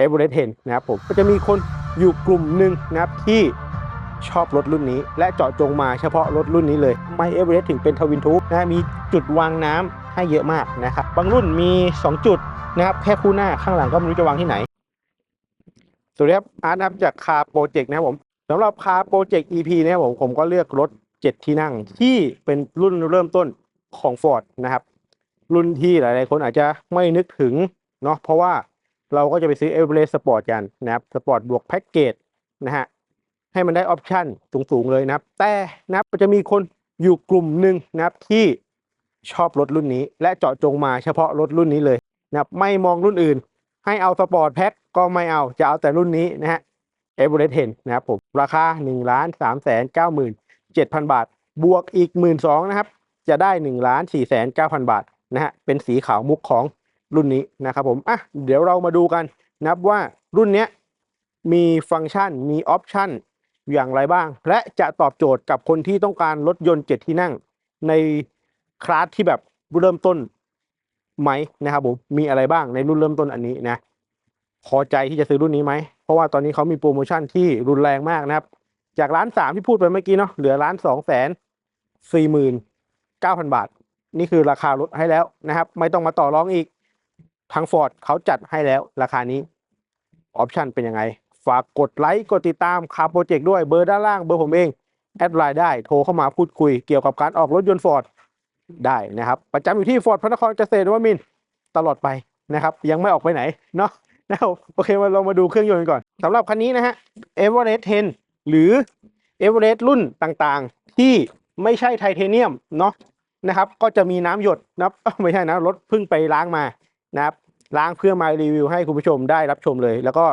เอเวอเรสต์เห็นนะครับผมก็จะมีคนอยู่กลุ่มหนึ่งนะครับที่ชอบรถรุ่นนี้ และเจาะจงมาเฉพาะรถรุ่นนี้เลยทำไมเอเวอเรสต์ถึงเป็นทวินทูบนะมีจุดวางน้ำให้เยอะมากนะครับบางรุ่นมี 2 จุดนะครับแค่คู่หน้าข้างหลังก็ไม่รู้จะวางที่ไหนสวัสดีครับอาร์ตนะครับจากคาโปรเจกต์นะครับผมสำหรับคาโปรเจกต์ EP นะครับผมผมก็เลือกรถ 7 ที่นั่งที่เป็นรุ่นเริ่มต้นของ Ford นะครับ รุ่นที่หลาย ๆ คนอาจจะไม่นึกถึงเนาะเพราะว่า เราก็จะไปซื้อ e v e r e s t Sport กันนะครับสปอร์ตบวกแพ็กเกจนะฮะให้มันได้ออปชั่นสูงๆเลยนะครับ แต่นะครับจะมีคนอยู่กลุ่มหนึ่งนะครับที่ชอบรถรุ่นนี้ และเจาะจงมาเฉพาะรถรุ่นนี้เลยนะครับไม่มองรุ่นอื่น ให้เอาสปอร์ตแพ็กก็ไม่เอาจะเอาแต่รุ่นนี้นะฮะเอเวอเรสต์เห็นนะครับผมราคา1ล้าน3แสน9หมื่น7,000บาท บวกอีก1 2ื่นนะครับ จะได้1ล้าน4แสน9,000บาทนะฮะเป็นสีขาวมุกของ รุ่นนี้นะครับผมอะเดี๋ยวเรามาดูกันนับว่ารุ่นเนี้ยมีฟังก์ชันมีออปชันอย่างไรบ้าง และจะตอบโจทย์กับคนที่ต้องการรถยนต์ 7 ที่นั่ง ในคลาสที่แบบเริ่มต้นไหมนะครับผมมีอะไรบ้างในรุ่นเริ่มต้นอันนี้นะพอใจที่จะซื้อรุ่นนี้ไหม เพราะว่าตอนนี้เขามีโปรโมชั่นที่รุนแรงมากนะครับ จากร้านสามที่พูดไปเมื่อกี้เนาะเหลือร้านสองแสนสี่หมื่นเก้าพันบาท นี่คือราคาลดให้แล้วนะครับ ไม่ต้องมาต่อรองอีก ทางฟอร์ดเขาจัดให้แล้วราคานี้ออปชันเป็นยังไง ฝากกดไลค์กดติดตามคาโปรเจกต์ด้วยเบอร์ด้านล่างเบอร์ผมเอง แอดไลน์ได้โทรเข้ามาพูดคุยเกี่ยวกับการออกรถยนต์ฟอร์ดได้นะครับ ประจำอยู่ที่ฟอร์ดพระนครเกษตรวมินตลอดไปนะครับ ยังไม่ออกไปไหนเนาะนะครับโอเคมาเรามาดูเครื่องยนต์ก่อนสำหรับคันนี้นะฮะ Everest 10หรือ Everest รุ่นต่างๆ ที่ไม่ใช่ไทเทเนียมเนาะนะครับ ก็จะมีน้ำหยดนับไม่ใช่นะรถเพิ่งไปล้างมา นะครับล้างเพื่อมารีวิวให้คุณผู้ชมได้รับชมเลย แล้วก็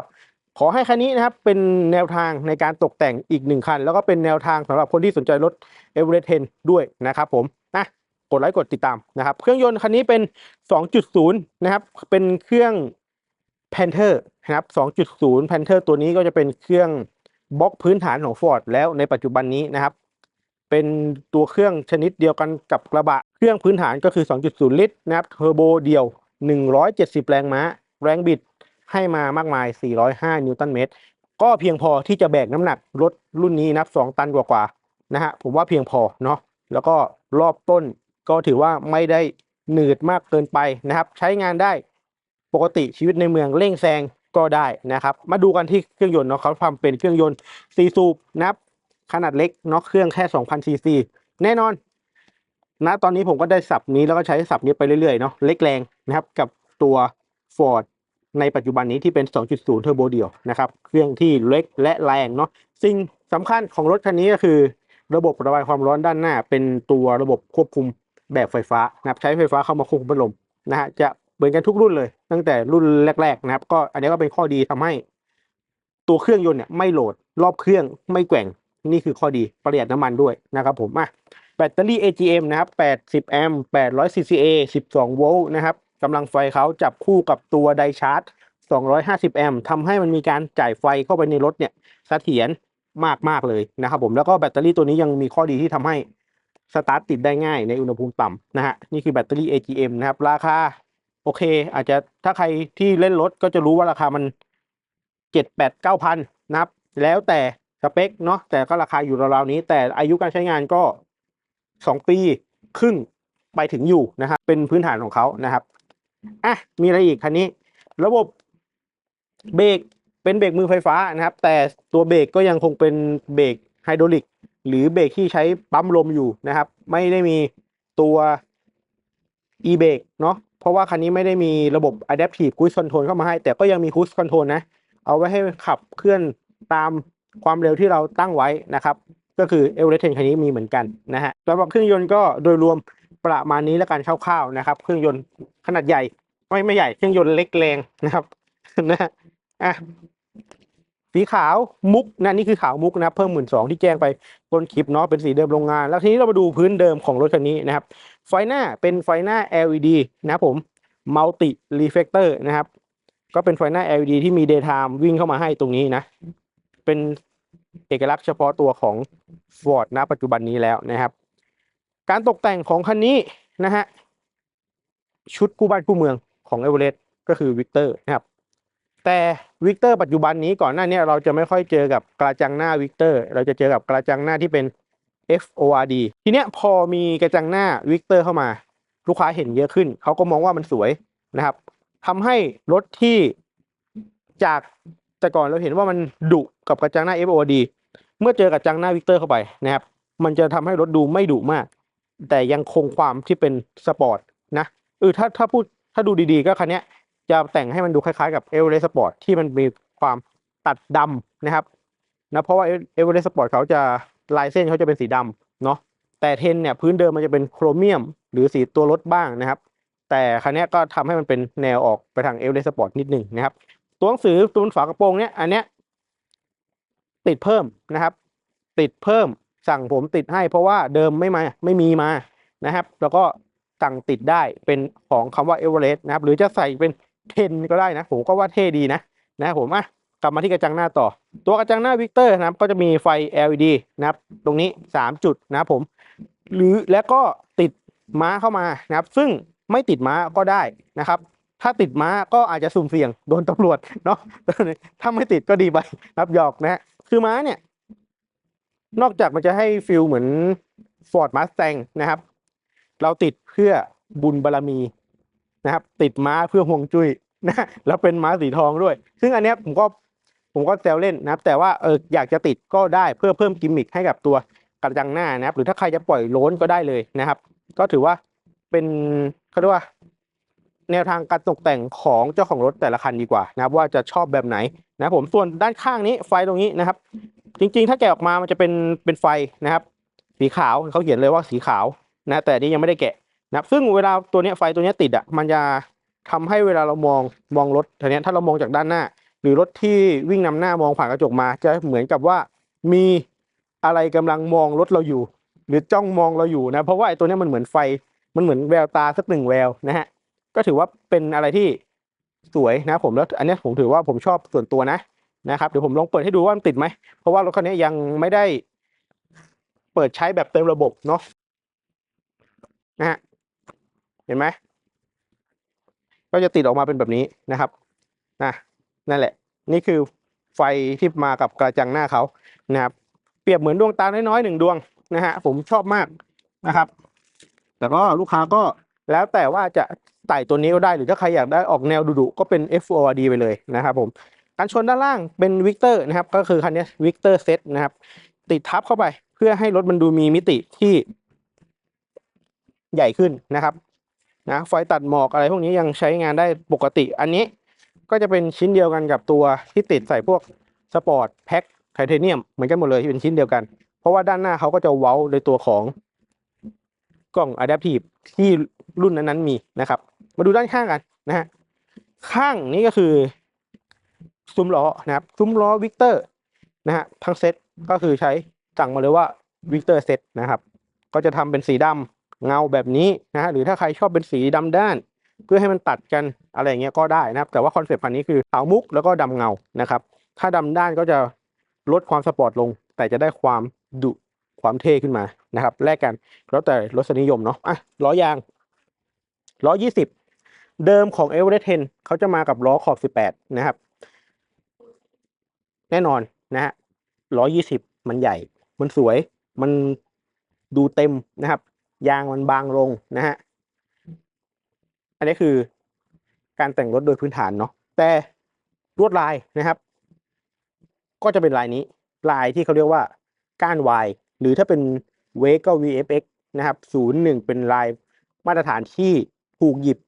ขอให้คันนี้นะครับเป็นแนวทางในการตกแต่งอีกหนึ่งคัน แล้วก็เป็นแนวทางสำหรับคนที่สนใจรถ Everest 10 ด้วยนะครับผมนะกดไลค์กดติดตามนะครับ เครื่องยนต์คันนี้เป็น 2.0 นะครับ เป็นเครื่อง Panther นะครับ 2.0 Panther ตัวนี้ก็จะเป็นเครื่องบล็อกพื้นฐานของ Ford แล้วในปัจจุบันนี้นะครับ เป็นตัวเครื่องชนิดเดียวกันกับกระบะ เครื่องพื้นฐานก็คือ 2.0 ลิตรนะครับเทอร์โบเดียว 170 แรงม้า แรงบิดให้มามากมาย 405 นิวตันเมตร ก็เพียงพอที่จะแบกน้ำหนักรถรุ่นนี้นับ 2 ตันกว่าๆนะฮะผมว่าเพียงพอเนาะแล้วก็รอบต้นก็ถือว่าไม่ได้หนืดมากเกินไปนะครับ ใช้งานได้ปกติชีวิตในเมืองเร่งแซงก็ได้นะครับ มาดูกันที่เครื่องยนต์เนาะเขาทำเป็นเครื่องยนต์ซีซูปนับขนาดเล็กเนาะเครื่องแค่ 2,000ซีซีแน่นอนนะตอนนี้ผมก็ได้สับนี้แล้วก็ใช้สับนี้ไปเรื่อยๆเนาะเล็กแรง นะครับกับตัว Ford ในปัจจุบันนี้ที่เป็น 2.0 เทอร์โบเดียวนะครับเครื่องที่เล็กและแรงเนาะสิ่งสำคัญของรถคันนี้ก็คือ ระบบระบายความร้อนด้านหน้า เป็นตัวระบบควบคุมแบบไฟฟ้านะครับใช้ไฟฟ้าเข้ามาควบคุมพัดลมนะฮะจะเหมือนกันทุกรุ่นเลย ตั้งแต่รุ่นแรก ๆ นะครับ ก็อันนี้ก็เป็นข้อดีทำให้ ตัวเครื่องยนต์เนี่ยไม่โหลดรอบเครื่องไม่แกว่งนี่คือข้อดีประหยัดน้ำมันด้วยนะครับผมอะแบตเตอรี่ AGM นะครับ80 แอมป์800 CCA 12 โวลต์นะครับ กำลังไฟเขาจับคู่กับตัวไดชาร์จ 250 แอมป์ทำให้มันมีการจ่ายไฟเข้าไปในรถเนี่ยเสถียรมากๆเลยนะครับผมแล้วก็แบตเตอรี่ตัวนี้ยังมีข้อดีที่ทำให้สตาร์ทติดได้ง่ายในอุณหภูมิต่ำนะฮะนี่คือแบตเตอรี่ AGM นะครับราคาโอเค อาจจะถ้าใครที่เล่นรถก็จะรู้ว่าราคามันเจ็ดแปดเก้าพันนะครับ แล้วแต่สเปคเนาะแต่ก็ราคาอยู่ราวๆนี้ แต่อายุการใช้งานก็สองปีครึ่งไปถึงอยู่นะครับเป็นพื้นฐานของเขานะครับ อะมีอะไรอีกคันนี้ ระบบเบรกเป็นเบรกมือไฟฟ้านะครับ แต่ตัวเบรกก็ยังคงเป็นเบรกไฮดรอลิกหรือเบรกที่ใช้ปั๊มลมอยู่นะครับ ไม่ได้มีตัว e-brake เนาะเพราะว่าคันนี้ไม่ได้มีระบบ adaptive cruise control เข้ามาให้ แต่ก็ยังมี cruise control นะ เอาไว้ให้ขับเคลื่อนตามความเร็วที่เราตั้งไว้นะครับ ก็คือ e v e r e s t คันนี้มีเหมือนกันนะฮะสำหรับเครื่องยนต์ก็โดยรวม ประมาณนี้แล้วกันคร่าวๆนะครับ เครื่องยนต์ขนาดใหญ่ ไม่ไม่ใหญ่เครื่องยนต์เล็กแรงนะครับนะอะสีขาวมุกนะนี่คือขาวมุกนะครับเพิ่มหมื่นสองที่แจ้งไปต้นคลิปเนาะเป็นสีเดิมโรงงาน แล้วทีนี้เรามาดูพื้นเดิมของรถคันนี้นะครับ ไฟหน้าเป็นไฟหน้า LED นะผม Multi Reflector นะครับ ก็เป็นไฟหน้า LED ที่มี daytime วิ่งเข้ามาให้ตรงนี้นะ เป็นเอกลักษณ์เฉพาะตัวของ Ford ณปัจจุบันนี้แล้วนะครับ การตกแต่งของคันนี้นะฮะชุดกู้บ้านกู้เมืองของ e v e r e s t ก็คือ Victor นะครับแต่วิกเตอร์ปัจจุบันนี้ก่อนหน้านี้เราจะไม่ค่อยเจอกับกระจังหน้าวิกเตอร์เราจะเจอกับกระจังหน้าที่เป็น FORD ทีเนี้ยพอมีกระจังหน้าวิกเตอร์เข้ามาลูกค้าเห็นเยอะขึ้น เขาก็มองว่ามันสวยนะครับทำให้รถที่จากแต่ก่อนเราเห็นว่ามันดุกับกระจังหน้า FORD เมื่อเจอกระจังหน้าวิกเตอร์เข้าไปนะครับมันจะทำให้รถดูไม่ดุมาก แต่ยังคงความที่เป็นสปอร์ตนะเออถ้าถ้าพูดถ้าดูดีๆ ก็คันนี้จะแต่งให้มันดูคล้ายๆกับเอเวอเรสต์สปอร์ตที่มันมีความตัดดำนะครับนะเพราะว่าเอเวอเรสต์สปอร์ตเขาจะลายเส้นเขาจะเป็นสีดำเนาะแต่เทนเนี่ยพื้นเดิมมันจะเป็นโครเมียม หรือสีตัวรถบ้างนะครับ แต่คันนี้ก็ทำให้มันเป็นแนวออกไปทางเอเวอเรสต์สปอร์ตนิดหนึ่งนะครับ ตัวหนังสือตัวฝากระโปรงเนี้ยอันเนี้ยติดเพิ่มนะครับ ติดเพิ่ม สั่งผมติดให้เพราะว่าเดิมไม่มาไม่มีมานะครับ แล้วก็สั่งติดได้เป็นของคำว่าเอเวอเรสต์นะครับ หรือจะใส่เป็นเทนก็ได้นะ ผมก็ว่าเท่ดีนะนะผมอะกลับมาที่กระจังหน้าต่อ ตัวกระจังหน้าวิกเตอร์นะครับ ก็จะมีไฟ LED นะครับ ตรงนี้ 3 จุดนะครับผม หรือแล้วก็ติดม้าเข้ามานะครับ ซึ่งไม่ติดม้าก็ได้นะครับถ้าติดม้าก็อาจจะสุ่มเสี่ยงโดนตำรวจเนาะถ้าไม่ติดก็ดีไปนะครับหยอกนะคือม้าเนี่ย นอกจากมันจะให้ฟิลเหมือน Ford Mustang นะครับ เราติดเพื่อบุญบารรมีนะครับ ติดม้าเพื่อห่วงจุ้ยนะแล้วเป็นม้าสีทองด้วย ซึ่งอันนี้ผมก็ผมก็แซวเล่นนะครับ แต่ว่าเอออยากจะติดก็ได้เพื่อเพิ่มกิมมิคให้กับตัวกระจังหน้านะครับ หรือถ้าใครจะปล่อยโล้นก็ได้เลยนะครับ ก็ถือว่าเป็นเขาเรียกว่า แนวทางการตกแต่งของเจ้าของรถแต่ละคันดีกว่านะครับ ว่าจะชอบแบบไหนนะผมส่วนด้านข้างนี้ไฟตรงนี้นะครับ จริง ๆ ถ้าแกะออกมามันจะเป็นเป็นไฟนะครับ สีขาวเขาเขียนเลยว่าสีขาวนะแต่นี้ยังไม่ได้แกะนะครับ ซึ่งเวลาตัวนี้ไฟตัวนี้ติดอะมันจะทำให้เวลาเรามองมองรถทีนี้ถ้าเรามองจากด้านหน้า หรือรถที่วิ่งนำหน้ามองผ่านกระจกมา จะเหมือนกับว่ามีอะไรกำลังมองรถเราอยู่ หรือจ้องมองเราอยู่นะเพราะว่าไอ้ตัวนี้มันเหมือนไฟมันเหมือนแววตาสักหนึ่งแววนะฮะก็ถือว่าเป็นอะไรที่สวยนะผมแล้วอันนี้ผมถือว่าผมชอบส่วนตัวนะ นะครับเดี๋ยวผมลองเปิดให้ดูว่ามันติดไหมเพราะว่ารถคันนี้ยังไม่ได้เปิดใช้แบบเต็มระบบเนาะนะฮะเห็นไหมก็จะติดออกมาเป็นแบบนี้นะครับนะนั่นแหละ นี่คือไฟที่มากับกระจังหน้าเขานะครับ เปรียบเหมือนดวงตาน้อยๆหนึ่งดวงนะฮะผมชอบมากนะครับ แต่ก็ลูกค้าก็แล้วแต่ว่าจะใส่ตัวนี้ก็ได้หรือถ้าใครอยากได้ออกแนวดุๆก็เป็น FORD ไปเลยนะครับผม การชนด้านล่างเป็นวิกเตอร์นะครับ ก็คือคันนี้วิกเตอร์เซตนะครับ ติดทับเข้าไปเพื่อให้รถมันดูมีมิติที่ใหญ่ขึ้นนะครับนะไฟตัดหมอกอะไรพวกนี้ยังใช้งานได้ปกติ อันนี้ก็จะเป็นชิ้นเดียวกันกับตัวที่ติดใส่พวกสปอร์ตแพ็คไทเทเนียมเหมือนกันหมดเลยเป็นชิ้นเดียวกัน เพราะว่าด้านหน้าเขาก็จะเว้าในตัวของกล้อง Adaptive ที่รุ่นนั้นๆมีนะครับ มาดูด้านข้างกันนะฮะข้างนี้ก็คือ ซุ้มล้อนะครับ ซุ้มล้อวิกเตอร์นะฮะทั้งเซตก็คือใช้สั่งมาเลยว่าวิกเตอร์เซตนะครับ ก็จะทำเป็นสีดำเงาแบบนี้นะฮะหรือถ้าใครชอบเป็นสีดำด้าน เพื่อให้มันตัดกันอะไรเงี้ยก็ได้นะครับ แต่ว่าคอนเซปต์คันนี้คือขาวมุกแล้วก็ดำเงานะครับ ถ้าดำด้านก็จะลดความสปอร์ตลง แต่จะได้ความดุความเท่ขึ้นมานะครับแลกกันแล้วแต่รสนิยมเนาะอะล้อยางล้อยี่สิบเดิมของ e v e r e s t 10เขาจะมากับล้อขอบสิบแปดนะครับ แน่นอนนะฮะล้อยี่สิบมันใหญ่ มันสวย มันดูเต็มนะครับ ยางมันบางลงนะฮะ อันนี้คือการแต่งรถโดยพื้นฐานเนาะ แต่ลวดลายนะครับ ก็จะเป็นลายนี้ ลายที่เขาเรียกว่าก้าน Y หรือถ้าเป็นเวกก็ VFX นะครับศูนย์หนึ่งเป็นลายมาตรฐานที่ถูกหยิบ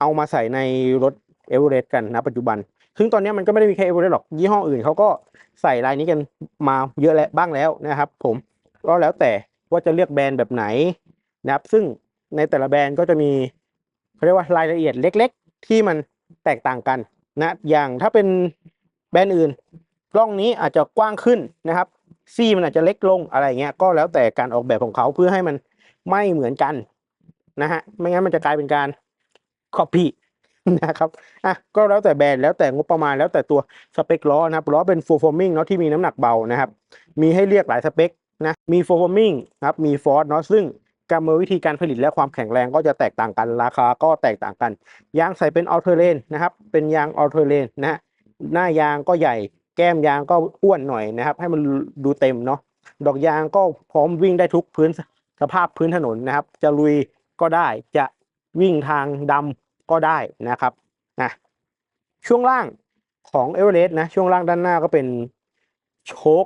เอามาใส่ในรถเอเวอเรสต์กันนะปัจจุบัน ซึ่งตอนนี้มันก็ไม่ได้มีแค่เอเวอเรสต์หรอกยี่ห้ออื่นเขาก็ใส่ลายนี้กันมาเยอะแล้วบ้างแล้วนะครับ ผมก็แล้วแต่ว่าจะเลือกแบรนด์แบบไหนนะครับ ซึ่งในแต่ละแบรนด์ก็จะมีเขาเรียกว่ารายละเอียดเล็ก ๆ ที่มันแตกต่างกันนะอย่างถ้าเป็นแบรนด์อื่น กล้องนี้อาจจะกว้างขึ้นนะครับซี่มันอาจจะเล็กลงอะไรเงี้ยก็แล้วแต่การออกแบบของเขาเพื่อให้มันไม่เหมือนกันนะฮะไม่งั้นมันจะกลายเป็นการ copy นะครับอะก็แล้วแต่แบรนด์แล้วแต่งบประมาณแล้วแต่ตัวสเปคล้อนะครับล้อเป็น full forming เนาะที่มีน้ำหนักเบานะครับ มีให้เรียกหลายสเปคนะมี full forming นะครับมี Ford เนาะซึ่งกรรมวิธีการผลิตและความแข็งแรงก็จะแตกต่างกันราคาก็แตกต่างกัน ยางใส่เป็น all terrain นะครับ เป็นยาง all terrain นะฮะหน้ายางก็ใหญ่ แก้มยางก็อ้วนหน่อยนะครับ ให้มันดูเต็มเนาะดอกยางก็พร้อมวิ่งได้ทุกพื้นสภาพพื้นถนนนะครับ จะลุยก็ได้จะวิ่งทางดำ ก็ได้นะครับนะช่วงล่างของเอเวอเรสต์นะช่วงล่างด้านหน้าก็เป็นโชค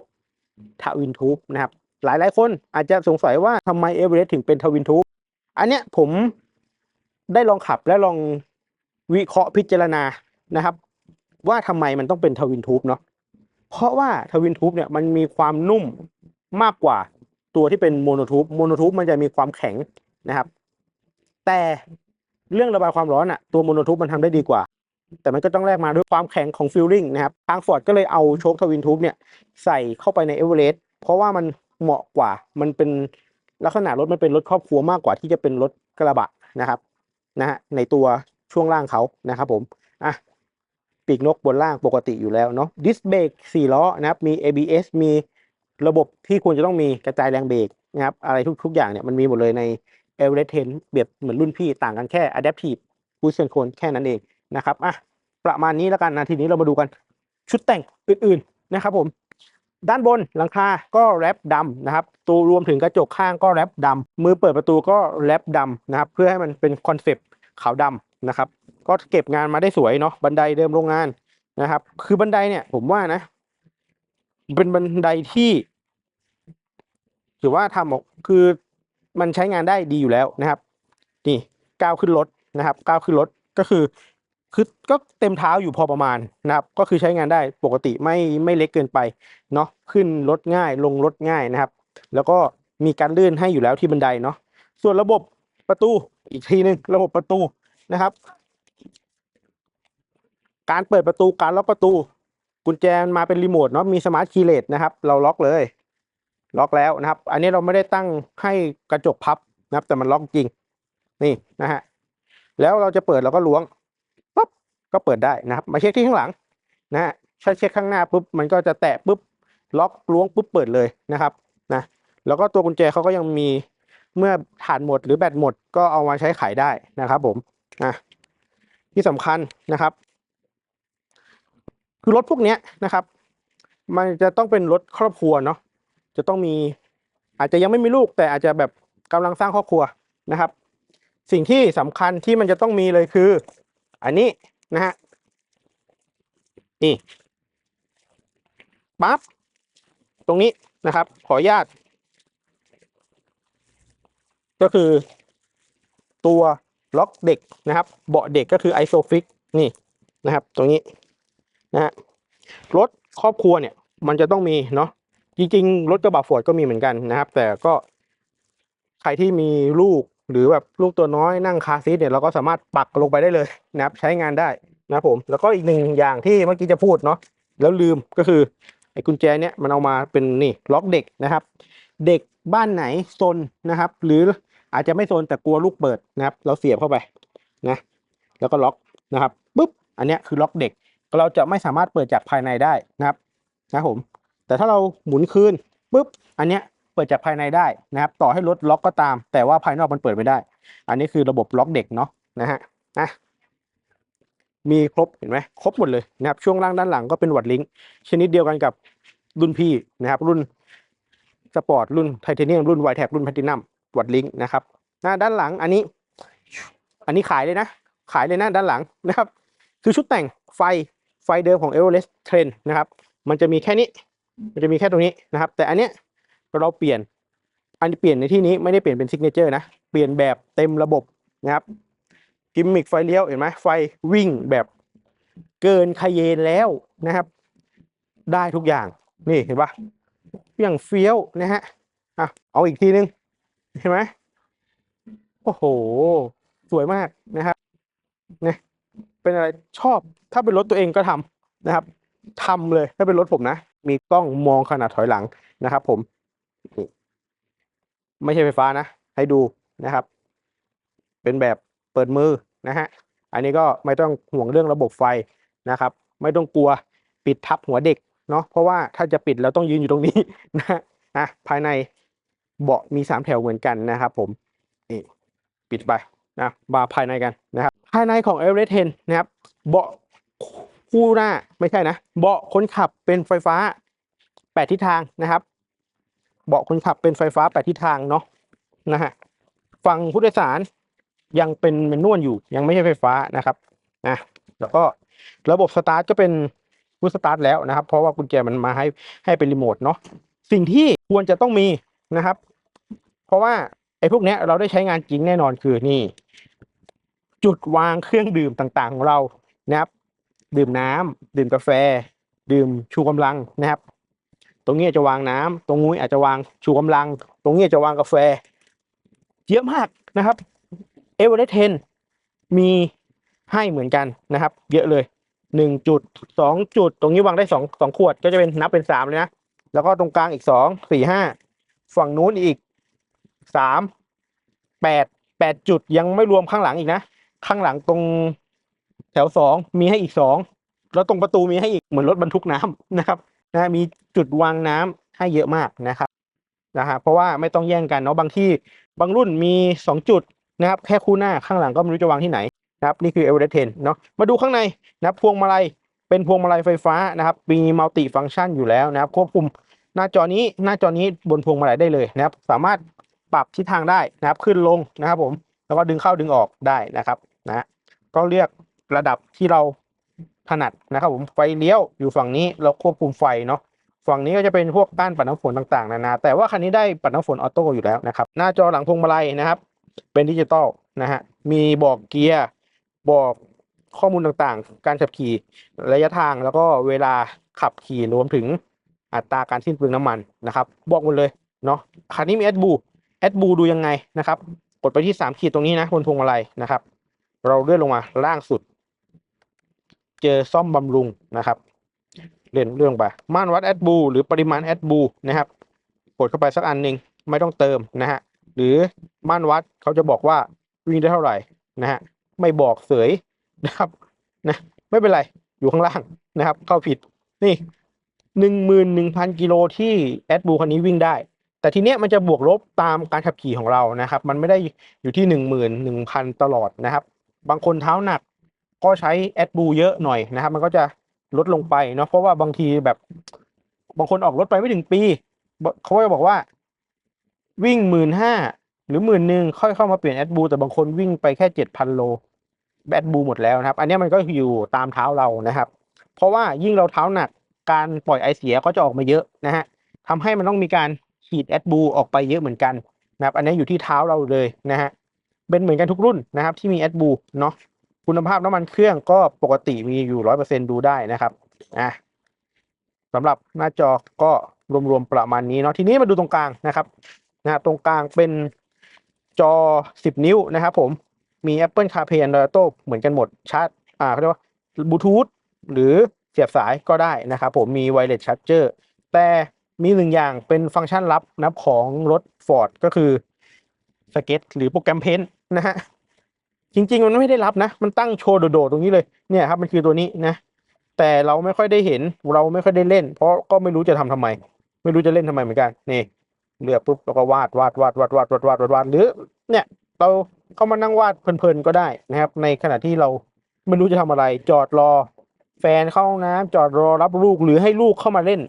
ทวินทูบนะครับหลายหลายคนอาจจะสงสัยว่าทำไมเอเวอเรสต์ถึงเป็นทวินทูบอันเนี้ยผมได้ลองขับและลองวิเคราะห์พิจารณานะครับ ว่าทำไมมันต้องเป็นทวินทูบเนาะเพราะว่าทวินทูบเนี่ยมันมีความนุ่มมากกว่าตัวที่เป็นโมโนทูบโมโนทูบมันจะมีความแข็งนะครับ แต่ เรื่องระบายความร้อนอะตัวโมโนทูบมันทำได้ดีกว่า แต่มันก็ต้องแลกมาด้วยความแข็งของฟิลลิ่งนะครับทางฟอร์ดก็เลยเอาโชคทวินทูบเนี่ยใส่เข้าไปในเอเวอเรสต์เพราะว่ามันเหมาะกว่า มันเป็นลักษณะรถมันเป็นรถครอบครัวมากกว่าที่จะเป็นรถกระบะนะครับนะฮะในตัวช่วงล่างเขานะครับผมอะปีกนกบนล่างปกติอยู่แล้วเนาะดิสเบรกสี่ล้อนะครับมี ABS มีระบบที่ควรจะต้องมีกระจายแรงเบรกนะครับอะไรทุกทุกอย่างเนี่ยมันมีหมดเลยใน เอเวอเรสต์เทนเบียบเหมือนรุ่นพี่ต่างกันแค่ Adaptive Cruise Control แค่นั้นเองนะครับอะประมาณนี้แล้วกันนะทีนี้เรามาดูกันชุดแต่งอื่นๆนะครับผมด้านบนหลังคาก็แรปดำนะครับตัวรวมถึงกระจกข้างก็แรปดำมือเปิดประตูก็แรปดำนะครับเพื่อให้มันเป็นคอนเซปต์ขาวดำนะครับก็เก็บงานมาได้สวยเนาะบันไดเดิมโรงงานนะครับ คือบันไดเนี่ยผมว่านะ เป็นบันไดที่ ถือว่าทำออกคือ มันใช้งานได้ดีอยู่แล้วนะครับ นี่ก้าวขึ้นรถนะครับก้าวขึ้นรถก็คือคือก็เต็มเท้าอยู่พอประมาณนะครับ ก็คือใช้งานได้ปกติไม่ไม่เล็กเกินไปเนาะขึ้นรถง่ายลงรถง่ายนะครับ แล้วก็มีการลื่นให้อยู่แล้วที่บันไดเนาะส่วนระบบประตูอีกทีหนึ่งระบบประตูนะครับ การเปิดประตูการล็อกประตู กุญแจมาเป็นรีโมทเนาะมีสมาร์ทคีย์เลสนะครับ เราล็อกเลย ล็อกแล้วนะครับ อันนี้เราไม่ได้ตั้งให้กระจกพับนะครับ แต่มันล็อกจริง นี่นะฮะ แล้วเราจะเปิดเราก็ล้วงปุ๊บก็เปิดได้นะครับ มาเช็คที่ข้างหลังนะฮะถ้าเช็คข้างหน้าปุ๊บมันก็จะแตะปุ๊บล็อกล้วงปุ๊บเปิดเลยนะครับนะแล้วก็ตัวกุญแจเขาก็ยังมีเมื่อถ่านหมดหรือแบตหมดก็เอามาใช้ขายได้นะครับผมอะที่สำคัญนะครับ คือรถพวกเนี้ยนะครับ มันจะต้องเป็นรถครอบครัวเนาะ จะต้องมี อาจจะยังไม่มีลูกแต่อาจจะแบบกำลังสร้างครอบครัวนะครับ สิ่งที่สำคัญที่มันจะต้องมีเลยคือ อันนี้นะฮะนี่ปั๊บตรงนี้นะครับ ขออนุญาต ก็คือ ตัวล็อกเด็กนะครับ เบาะเด็กก็คือไอโซฟิกนี่นะครับ ตรงนี้นะฮะรถครอบครัวเนี่ย มันจะต้องมีเนาะ จริงๆ รถกระบะฟอร์ดก็มีเหมือนกันนะครับ แต่ก็ใครที่มีลูกหรือแบบลูกตัวน้อยนั่งคาซีทเนี่ยเราก็สามารถปักลงไปได้เลยนะครับ ใช้งานได้นะผมแล้วก็อีกหนึ่งอย่างที่เมื่อกี้จะพูดเนาะแล้วลืมก็คือไอ้กุญแจเนี่ยมันเอามาเป็นนี่ล็อกเด็กนะครับ เด็กบ้านไหนซนนะครับ หรืออาจจะไม่ซนแต่กลัวลูกเปิดนะครับ เราเสียบเข้าไปนะแล้วก็ล็อกนะครับปุ๊บอันเนี้ยคือล็อกเด็กเราจะไม่สามารถเปิดจากภายในได้นะครับนะผม แต่ถ้าเราหมุนคืนปุ๊บอันเนี้ยเปิดจากภายในได้นะครับต่อให้รถล็อกก็ตาม แต่ว่าภายนอกมันเปิดไม่ได้ อันนี้คือระบบล็อกเด็กเนาะนะฮะอะมีครบเห็นไหมครบหมดเลยนะครับช่วงล่างด้านหลังก็เป็นวัดลิงก์ชนิดเดียวกันกับรุ่นพี่นะครับรุ่นสปอร์ตรุ่นไทเทเนียมรุ่นไวแท็กรุ่นแพลตินัมวัดลิงก์นะครับหน้าด้านหลังอันนี้ อันนี้ขายเลยนะ ขายเลยนะด้านหลังนะครับ คือชุดแต่งไฟไฟเดิมของ e v e r e s t Trend นะครับ มันจะมีแค่นี้ มันจะมีแค่ตรงนี้นะครับ แต่อันเนี้ยเราเปลี่ยน อันเปลี่ยนในที่นี้ไม่ได้เปลี่ยนเป็นซิกเนเจอร์นะ เปลี่ยนแบบเต็มระบบนะครับ กิมมิกไฟเลี้ยวเห็นไหมไฟวิ่งแบบเกินคาเยนแล้วนะครับ ได้ทุกอย่าง นี่เห็นปะอย่างเฟี้ยวนะฮะอะเอาอีกทีนึง เห็นไหมโอ้โห สวยมากนะครับเนี่ยเป็นอะไรชอบถ้าเป็นรถตัวเองก็ทำนะครับทำเลยถ้าเป็นรถผมนะ มีกล้องมองขนาดถอยหลังนะครับ ผมไม่ใช่ไฟฟ้านะ ให้ดูนะครับ เป็นแบบเปิดมือนะฮะอันนี้ก็ไม่ต้องห่วงเรื่องระบบไฟนะครับ ไม่ต้องกลัวปิดทับหัวเด็กเนาะเพราะว่าถ้าจะปิดเราต้องยืนอยู่ตรงนี้นะอะภายในเบาะมีสามแถวเหมือนกันนะครับ ผมนี่ปิดไปนะมาภายในกันนะครับ ภายในของ e v e r e s t 10นะครับ เบาะ คู่หน้าไม่ใช่นะ เบาะคนขับเป็นไฟฟ้าแปดทิศทางนะครับ เบาะคนขับเป็นไฟฟ้าแปดทิศทางเนาะนะฮะฝั่งผู้โดยสารยังเป็นเมนนวลอยู่ ยังไม่ใช่ไฟฟ้านะครับนะแล้วก็ระบบสตาร์ทก็เป็นพุสตาร์ทแล้วนะครับ เพราะว่ากุญแจมันมาให้ให้เป็นรีโมทเนาะสิ่งที่ควรจะต้องมีนะครับ เพราะว่าไอ้พวกเนี้ยเราได้ใช้งานจริงแน่นอนคือนี่ จุดวางเครื่องดื่มต่างๆของเรานะครับ ดื่มน้ำดื่มกาแฟ ดื่มชูกำลังนะครับ ตรงนี้อาจจะวางน้ำตรงนู้นอาจจะวางชูกำลัง ตรงนี้จจะวางกาแฟ เยอะมากนะครับเอเวอเรสต์เทนมีให้เหมือนกันนะครับ เยอะเลยหนึ่งจุดสองจุด ตรงนี้วางได้สองสองขวดก็จะเป็นนับเป็นสามเลยนะ แล้วก็ตรงกลางอีกสองสี่ห้าฝั่งนู้นอีกสามแปดแปดจุดยังไม่รวมข้างหลังอีกนะ ข้างหลังตรง แถวสองมีให้อีกสองแล้วตรงประตูมีให้อีกเหมือนรถบรรทุกน้ำนะครับนะมีจุดวางน้ำให้เยอะมากนะครับนะฮะเพราะว่าไม่ต้องแย่งกันเนาะบางที่บางรุ่นมีสองจุดนะครับแค่คู่หน้าข้างหลังก็ไม่รู้จะวางที่ไหนนะครับนี่คือ e v e r e s t 10เนาะมาดูข้างในนะครับพวงมาลัยเป็นพวงมาลัยไฟฟ้านะครับมีมัลติฟัง c t ชันอยู่แล้วนะครับควบคุมหน้าจอนี้หน้าจอนี้บนพวงมาลัยได้เลยนะครับสามารถปรับทิศทางได้นะครับขึ้นลงนะครับผมแล้วก็ดึงเข้าดึงออกได้นะครับนะก็เลือก ระดับที่เราถนัดนะครับผมไฟเลี้ยวอยู่ฝั่งนี้เราควบคุมไฟเนาะฝั่งนี้ก็จะเป็นพวกก้านปัดน้ำฝนต่างๆนานาแต่ว่าคันนี้ได้ปัดน้ำฝนออโต้อยู่แล้วนะครับ หน้าจอหลังพวงมาลัยนะครับ เป็นดิจิตอลนะฮะมีบอกเกียร์บอกข้อมูลต่างๆ การขับขี่ระยะทางแล้วก็เวลาขับขี่รวมถึงอัตราการสิ้นเปลืองน้ำมันนะครับ บอกหมดเลยเนาะคันนี้มีแอดบูแอดบูดูยังไงนะครับ กดไปที่สามขีดตรงนี้นะบนพวงมาลัยนะครับ เราเลื่อนลงมาล่างสุด เจอซ่อมบำรุงนะครับเลื่นเรื่องไปม่านวัดแอดบูหรือปริมาณแอดบูนะครับ กดเข้าไปสักอันหนึ่งไม่ต้องเติมนะฮะหรือม่านวัดเขาจะบอกว่าวิ่งได้เท่าไหร่นะฮะไม่บอกเสยนะครับนะไม่เป็นไรอยู่ข้างล่างนะครับ เข้าผิดนี่หนึ่งหมื่นหนึ่งพันกิโลที่แอดบูคันนี้วิ่งได้ แต่ทีเนี้ยมันจะบวกลบตามการขับขี่ของเรานะครับ มันไม่ได้อยู่ที่หนึ่งหมื่นหนึ่งพันตลอดนะครับ บางคนเท้าหนัก ก็ใช้แอดบูเยอะหน่อยนะครับ มันก็จะลดลงไปเนาะเพราะว่าบางทีแบบ บางคนออกรถไปไม่ถึงปี เขาก็จะบอกว่า วิ่งหมื่นห้าหรือหมื่นหนึ่งค่อยเข้ามาเปลี่ยนแอดบูแต่บางคนวิ่งไปแค่เจ็ดพันโลแอดบูหมดแล้วนะครับ อันนี้มันก็อยู่ตามเท้าเรานะครับ เพราะว่ายิ่งเราเท้าหนักการปล่อยไอเสียก็จะออกมาเยอะนะฮะทำให้มันต้องมีการฉีดแอดบูออกไปเยอะเหมือนกันนะครับ อันนี้อยู่ที่เท้าเราเลยนะฮะเป็นเหมือนกันทุกรุ่นนะครับ ที่มีแอดบูเนาะ คุณภาพน้ำมันเครื่องก็ปกติมีอยู่ร้อยเปอร์เซ็นดูได้นะครับอะสำหรับหน้าจอก็รวมๆประมาณนี้เนาะทีนี้มาดูตรงกลางนะครับนะตรงกลางเป็นจอ 10 นิ้วนะครับผมมี Apple CarPlay Android Auto เหมือนกันหมดชาร์จอ่าเขาเรียกว่าบลูทูธหรือเสียบสายก็ได้นะครับผมมี Wireless Charger แต่มีหนึ่งอย่างเป็นฟังก์ชันลับนะครับของรถ Ford ก็คือสเก็ตหรือโปรแกรมเพนนะฮะ จริง ๆ มันไม่ได้รับนะ มันตั้งโชว์โดดๆตรงนี้เลยเนี่ยครับมันคือตัวนี้นะแต่เราไม่ค่อยได้เห็นเราไม่ค่อยได้เล่น เพราะก็ไม่รู้จะทำทำไม ไม่รู้จะเล่นทำไมเหมือนกันนี่เลือกปุ๊บแล้วก็วาดวาดวาดวาดวาดวาดวาดวาดวาดหรือ เนี่ย เราเข้ามานั่งวาดเพลินๆก็ได้นะครับ ในขณะที่เราไม่รู้จะทำอะไร จอดรอ แฟนเข้าห้องน้ำจอดรอรับลูกหรือให้ลูกเข้ามาเล่น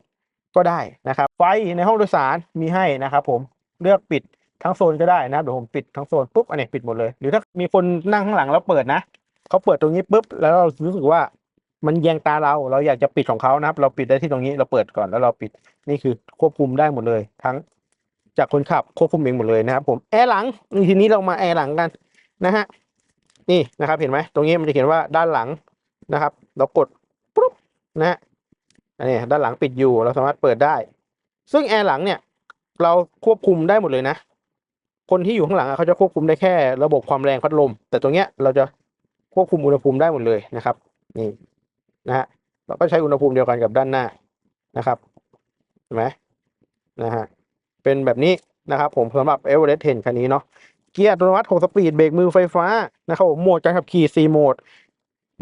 ก็ได้นะครับ ไฟในห้องโดยสารมีให้นะครับ ผมเลือกปิด ทั้งโซนก็ได้นะเดี๋ยวผมปิดทั้งโซนปุ๊บอันนี้ปิดหมดเลย หรือถ้ามีคนนั่งข้างหลังแล้วเปิดนะเขาเปิดตรงนี้ปุ๊บแล้วเรารู้สึกว่ามันแยงตาเราเราอยากจะปิดของเขานะครับ เราปิดได้ที่ตรงนี้เราเปิดก่อนแล้วเราปิดนี่คือควบคุมได้หมดเลย ทั้งจากคนขับควบคุมเองหมดเลยนะครับ ผมแอร์หลังทีนี้เรามาแอร์หลังกันนะฮะนี่นะครับเห็นไหมตรงนี้มันจะเขียนว่าด้านหลังนะครับ เรากดปุ๊บนะฮะอันนี้ด้านหลังปิดอยู่เราสามารถเปิดได้ ซึ่งแอร์หลังเนี่ย เราควบคุมได้หมดเลยนะ คนที่อยู่ข้างหลังอะเขาจะควบคุมได้แค่ระบบความแรงพัดลม แต่ตรงเนี้ยเราจะควบคุมอุณหภูมิได้หมดเลยนะครับนี่นะฮะเราก็ใช้อุณหภูมิเดียวกันกับด้านหน้านะครับเห็นไหมนะฮะเป็นแบบนี้นะครับ ผมสำหรับ e v e r e s t 10 คันนี้เนาะเกียร์อัตโนมัติ6สปีดเบรกมือไฟฟ้านะครับผมโหมดการขับขี่ 4 โหมด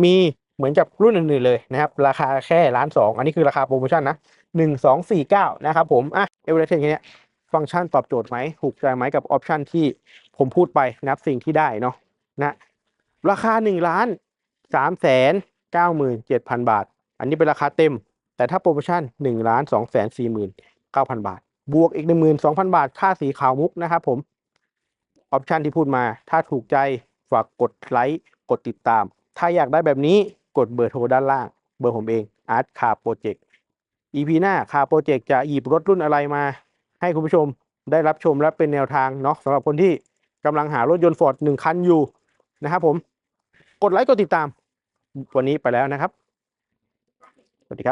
มีเหมือนกับรุ่นอื่นๆเลยนะครับ ราคาแค่ล้านสองอันนี้คือราคาโปรโมชั่นนะหนึ่งสองสี่เก้านะครับผมอะ e v e r e s t 10คันเนี้ย ฟังก์ชันตอบโจทย์ไหมถูกใจไหมกับออปชันที่ผมพูดไปนะครับสิ่งที่ได้เนาะนะราคาหนึ่งล้านสามแสน97,000 บาท อันนี้เป็นราคาเต็ม แต่ถ้าโปรโมชั่น1ล้าน2 4 9 0 0 0 บาท บวกอีก 12,000 บาท ค่าสีขาวมุกนะครับผม ออปชันที่พูดมา ถ้าถูกใจ ฝากกดไลค์กดติดตาม ถ้าอยากได้แบบนี้กดเบอร์โทรด้านล่าง เบอร์ผมเอง Art Car Project EP หน้า Car Project จะหยิบรถรุ่นอะไรมา ให้คุณผู้ชมได้รับชมและเป็นแนวทางเนาะสำหรับคนที่กำลังหารถยนต์ฟอร์ดหนึ่งคันอยู่นะครับผม กดไลค์กดติดตามวันนี้ไปแล้วนะครับ